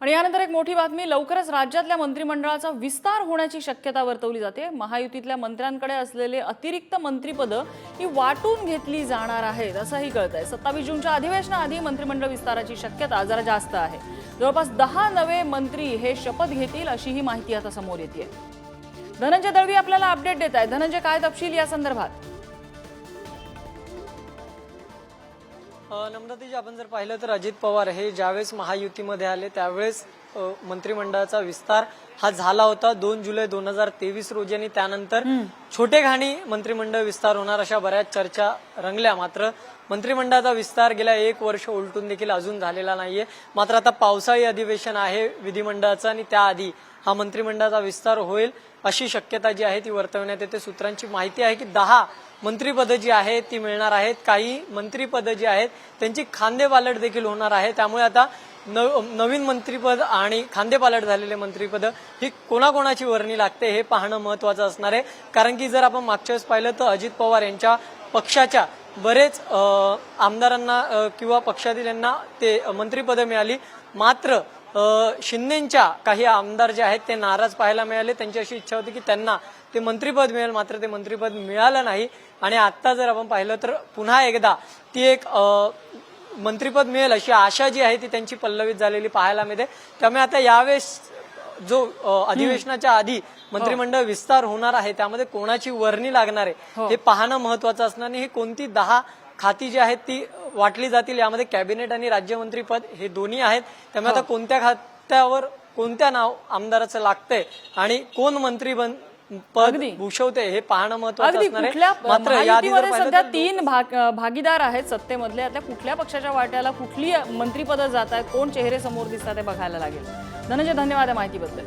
आणि यानंतर एक मोठी बातमी लवकरच राज्यातल्या मंत्रिमंडळाचा विस्तार होण्याची शक्यता वर्तवली जाते. महायुतीतल्या मंत्र्यांकडे असलेले अतिरिक्त मंत्रिपद ही वाटून घेतली जाणार आहेत असंही कळत आहे सत्तावीस जूनच्या अधिवेशनाआधी मंत्रिमंडळ विस्ताराची शक्यता जरा जास्त आहे. जवळपास दहा नवे मंत्री हे शपथ घेतील अशी ही माहिती आता समोर येते धनंजय दळवी आपल्याला अपडेट देत आहे धनंजय काय तपशील या संदर्भात? नम्रताजी आपण जर पाहिलं तर अजित पवार हे ज्यावेळेस महायुतीमध्ये आले त्यावेळेस मंत्रिमंडळाचा विस्तार हा झाला होता. दोन जुलै दोन हजार तेवीस रोजी आणि त्यानंतर छोटे घाणी मंत्रिमंडळ विस्तार होणार अशा बऱ्याच चर्चा रंगल्या. मात्र मंत्रिमंडळाचा विस्तार गेल्या एक वर्ष उलटून देखील अजून झालेला नाहीये. मात्र आता पावसाळी अधिवेशन आहे विधिमंडळाचं आणि त्याआधी हा मंत्रिमंडळाचा विस्तार होईल अशी शक्यता जी आहे ती वर्तवण्यात येते. सूत्रांची माहिती आहे की दहा मंत्रीपदं जी आहेत ती मिळणार आहेत. काही मंत्रीपदं जी आहेत त्यांची खांदेपालट देखील होणार आहे. त्यामुळे आता नव नवीन मंत्रीपद आणि खांदेपालट झालेले मंत्रीपद ही कोणाकोणाची वर्णी लागते हे पाहणं महत्वाचं असणार आहे. कारण की जर आपण मागच्या वेळेस पाहिलं तर अजित पवार यांच्या पक्षाच्या बरेच आमदारांना किंवा पक्षातील यांना ते मंत्रिपदं मिळाली. मात्र शिंदेच्या काही आमदार जे आहेत ते नाराज पाहायला मिळाले. त्यांची अशी इच्छा होती की त्यांना ते मंत्रिपद मिळेल मात्र ते मंत्रिपद मिळालं नाही. आणि आता जर आपण पाहिलं तर पुन्हा एकदा ती एक मंत्रिपद मिळेल अशी आशा जी आहे ती त्यांची पल्लवित झालेली पाहायला मिळते. त्यामुळे आता यावेळेस जो अधिवेशनाच्या आधी मंत्रिमंडळ विस्तार होणार आहे त्यामध्ये कोणाची वर्णी लागणार आहे हे. पाहणं महत्वाचं असणार आणि ही कोणती दहा खाती जी आहेत ती वाटली जातील यामध्ये कॅबिनेट आणि राज्यमंत्री पद हे दोन्ही आहेत. त्यामुळे आता कोणत्या खात्यावर कोणत्या नाव आमदाराचं लागतंय आणि कोण मंत्री बन पद. भूषवते हे पाहणं महत्वाचं मात्र सध्या तीन भाग भागीदार आहेत सत्तेमधले. आता कुठल्या पक्षाच्या वाट्याला कुठली मंत्रिपदं जात आहेत कोण चेहरे समोर दिसतात ते बघायला लागेल. धनंजय धन्यवाद या माहितीबद्दल.